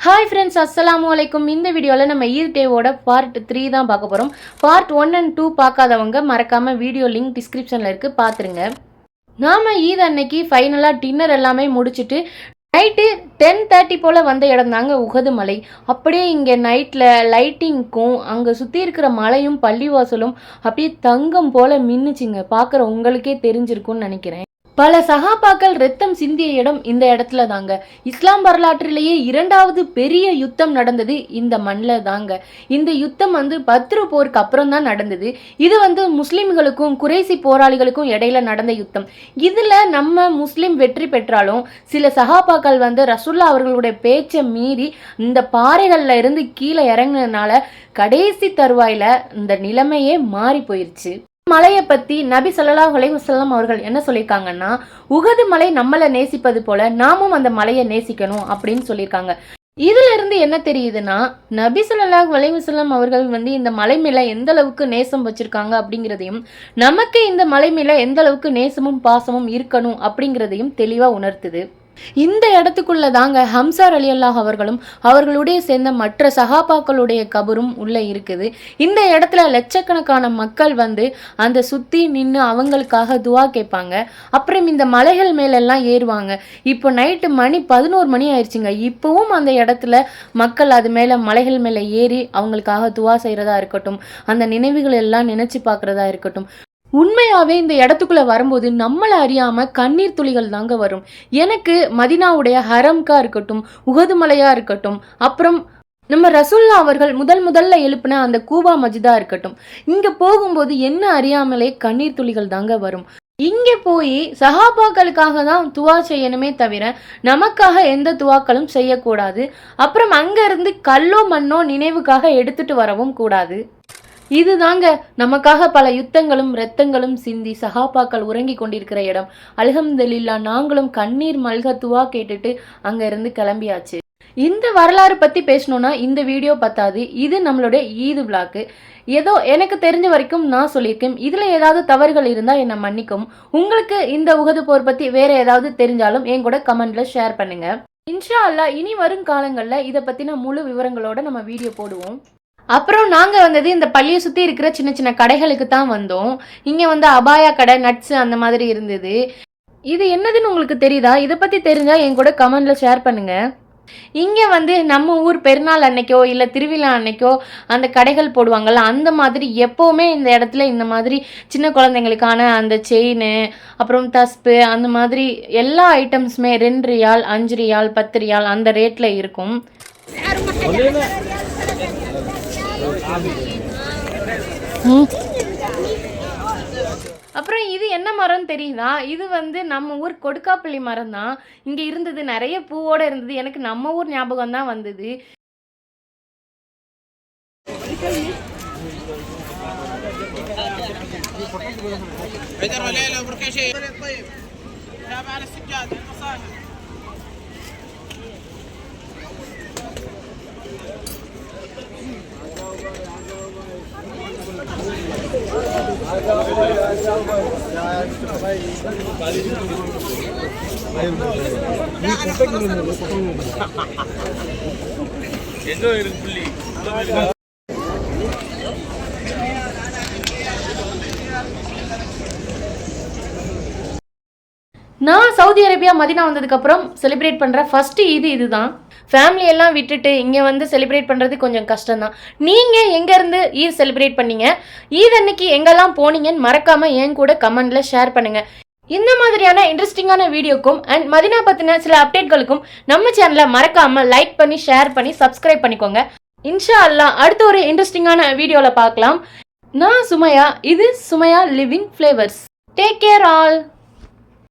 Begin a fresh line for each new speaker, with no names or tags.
Hi friends அஸ்ஸலாமு வலைக்கும் இந்த வீடியோவில் நம்ம ஈத் டேவோட பார்ட் த்ரீ தான் பார்க்க போகிறோம் பார்ட் ஒன் அண்ட் டூ பார்க்காதவங்க மறக்காமல் வீடியோ லிங்க் டிஸ்கிரிப்ஷனில் இருக்குது பார்த்துருங்க நாம் ஈத் அன்னைக்கு ஃபைனலாக டின்னர் எல்லாமே முடிச்சுட்டு நைட்டு டென் தேர்ட்டி போல் வந்த இடம் தாங்க உகது மலை. அப்படியே இங்கே நைட்டில் லைட்டிங்க்கும் அங்கே சுற்றி இருக்கிற மலையும் பள்ளிவாசலும் அப்படியே தங்கம் போல் மின்னுச்சுங்க. பார்க்குற உங்களுக்கே தெரிஞ்சிருக்கும்னு நினைக்கிறேன். பல சகாபாக்கள் ரத்தம் சிந்திய இடம் இந்த இடத்துல தாங்க. இஸ்லாம் வரலாற்றிலேயே இரண்டாவது பெரிய யுத்தம் நடந்தது இந்த மண்ணில் தாங்க. இந்த யுத்தம் வந்து பத்ரு போருக்கு அப்புறம் தான் நடந்தது. இது வந்து முஸ்லிம்களுக்கும் குறைசி போராளிகளுக்கும் இடையில நடந்த யுத்தம். இதில் நம்ம முஸ்லிம் வெற்றி பெற்றாலும் சில சகாபாக்கள் வந்து ரசுல்லா அவர்களுடைய பேச்சை மீறி இந்த பாறைகளில் இருந்து கீழே இறங்குனதுனால கடைசி தருவாயில் இந்த நிலைமையே மாறி போயிருச்சு. மலையை பற்றி நபி ஸல்லல்லாஹு அலைஹி அவர்கள் என்ன சொல்லியிருக்காங்கன்னா உகது மலை நம்மளை நேசிப்பது போல நாமும் அந்த மலையை நேசிக்கணும் அப்படின்னு சொல்லியிருக்காங்க. இதுல இருந்து என்ன தெரியுதுன்னா நபி ஸல்லல்லாஹு அலைஹி அவர்கள் வந்து இந்த மலை மேல எந்த அளவுக்கு நேசம் வச்சிருக்காங்க அப்படிங்கிறதையும் நமக்கு இந்த மலை மேல எந்த அளவுக்கு நேசமும் பாசமும் இருக்கணும் அப்படிங்கிறதையும் தெளிவா உணர்த்துது. இந்த இடத்துக்குள்ள தாங்க ஹம்சார் அலி அல்லாஹ் அவர்களும் அவர்களுடைய சேர்ந்த மற்ற சகாபாக்களுடைய கபரும் உள்ள இருக்குது. இந்த இடத்துல லட்சக்கணக்கான மக்கள் வந்து அந்த சுத்தி நின்று அவங்களுக்காக துவா கேட்பாங்க. அப்புறம் இந்த மலைகள் மேலெல்லாம் ஏறுவாங்க. இப்போ நைட்டு மணி பதினோரு மணி ஆயிடுச்சுங்க. இப்போவும் அந்த இடத்துல மக்கள் அது மேலே மலைகள் மேலே ஏறி அவங்களுக்காக துவா செய்கிறதா இருக்கட்டும் அந்த நினைவுகள் எல்லாம் நினைச்சு பார்க்குறதா இருக்கட்டும் உண்மையாகவே இந்த இடத்துக்குள்ளே வரும்போது நம்மளை அறியாமல் கண்ணீர் துளிகள் தாங்க வரும். எனக்கு மதினாவுடைய ஹரம்கா இருக்கட்டும் உகதுமலையாக இருக்கட்டும் அப்புறம் நம்ம ரசுல்லா அவர்கள் முதல் முதல்ல எழுப்பின அந்த கூபா மஜிதா இருக்கட்டும். இங்கே போகும்போது என்ன அறியாமலே கண்ணீர் துளிகள் தாங்க வரும். இங்கே போய் சஹாபாக்களுக்காக தான் துவா செய்யணுமே தவிர நமக்காக எந்த துவாக்களும் செய்யக்கூடாது. அப்புறம் அங்கேருந்து கல்லோ மண்ணோ நினைவுக்காக எடுத்துட்டு வரவும் கூடாது. இதுதாங்க நமக்காக பல யுத்தங்களும் இரத்தங்களும் சிந்தி சகாபாக்கள் உறங்கி கொண்டிருக்கிற இடம். அல்ஹம்துலில்லா நாங்களும் கண்ணீர் மல்க துவா கேட்டுட்டு அங்க இருந்து கிளம்பியாச்சு. இந்த வரலாறு பத்தி பேசணும்னா இந்த வீடியோ பத்தாது. இது நம்மளுடைய ஈது விழாக்கு ஏதோ எனக்கு தெரிஞ்ச வரைக்கும் நான் சொல்லியிருக்கேன். இதுல ஏதாவது தவறுகள் இருந்தா என்னை மன்னிக்கும் உங்களுக்கு இந்த உகது போர் பத்தி வேற ஏதாவது தெரிஞ்சாலும் என் கூட கமெண்ட்ல ஷேர் பண்ணுங்க. இன்ஷா அல்லாஹ் இனி வரும் காலங்கள்ல இதை பத்தின முழு விவரங்களோட நம்ம வீடியோ போடுவோம். அப்புறம் நாங்கள் வந்தது இந்த பள்ளியை சுற்றி இருக்கிற சின்ன சின்ன கடைகளுக்கு தான் வந்தோம். இங்கே வந்து அபாயா கடை நட்ஸு அந்த மாதிரி இருந்தது. இது என்னதுன்னு உங்களுக்கு தெரியுதா? இதை பற்றி தெரிஞ்சால் என் கூட கமெண்டில் ஷேர் பண்ணுங்கள் இங்கே வந்து நம்ம ஊர் பெருநாள் அன்னைக்கோ இல்லை திருவிழா அன்னைக்கோ அந்த கடைகள் போடுவாங்கள்ல அந்த மாதிரி எப்போவுமே இந்த இடத்துல இந்த மாதிரி சின்ன குழந்தைங்களுக்கான அந்த செயின் அப்புறம் தஸ்பு அந்த மாதிரி எல்லா ஐட்டம்ஸுமே ரெண்டு ரியால் அஞ்சு ரியால் பத்து ரியால் அந்த ரேட்டில் இருக்கும். அப்புறம் இது என்ன மரம் தெரியுதா இது வந்து நம்ம ஊர் கொடுக்காப்பள்ளி மரம் தான் இங்கே இருந்தது நிறைய பூவோட இருந்தது எனக்கு நம்ம ஊர் ஞாபகம் தான் வந்தது நான் சவுதி அரேபியா மதினா வந்ததுக்கப்புறம் செலிப்ரேட் பண்ணுற ஃபஸ்ட்டு இது இதுதான். ஃபேமிலியெல்லாம் விட்டுட்டு இங்கே வந்து செலிப்ரேட் பண்ணுறது கொஞ்சம் கஷ்டம்தான். நீங்கள் எங்கேருந்து ஈத் செலிப்ரேட் பண்ணீங்க? ஈத் அன்னைக்கு எங்கெல்லாம் போனீங்கன்னு மறக்காமல் என் கூட கமெண்டில் ஷேர் பண்ணுங்கள் இந்த மாதிரியான இன்ட்ரெஸ்டிங்கான வீடியோக்கும் அண்ட் மதினா பற்றின சில அப்டேட்களுக்கும் நம்ம சேனலை மறக்காமல் லைக் பண்ணி ஷேர் பண்ணி சப்ஸ்கிரைப் பண்ணிக்கோங்க. இன்ஷா அல்லா அடுத்த ஒரு இன்ட்ரெஸ்டிங்கான வீடியோவில் பார்க்கலாம். நான் சுமையா இது Sumaiya living flavours take care all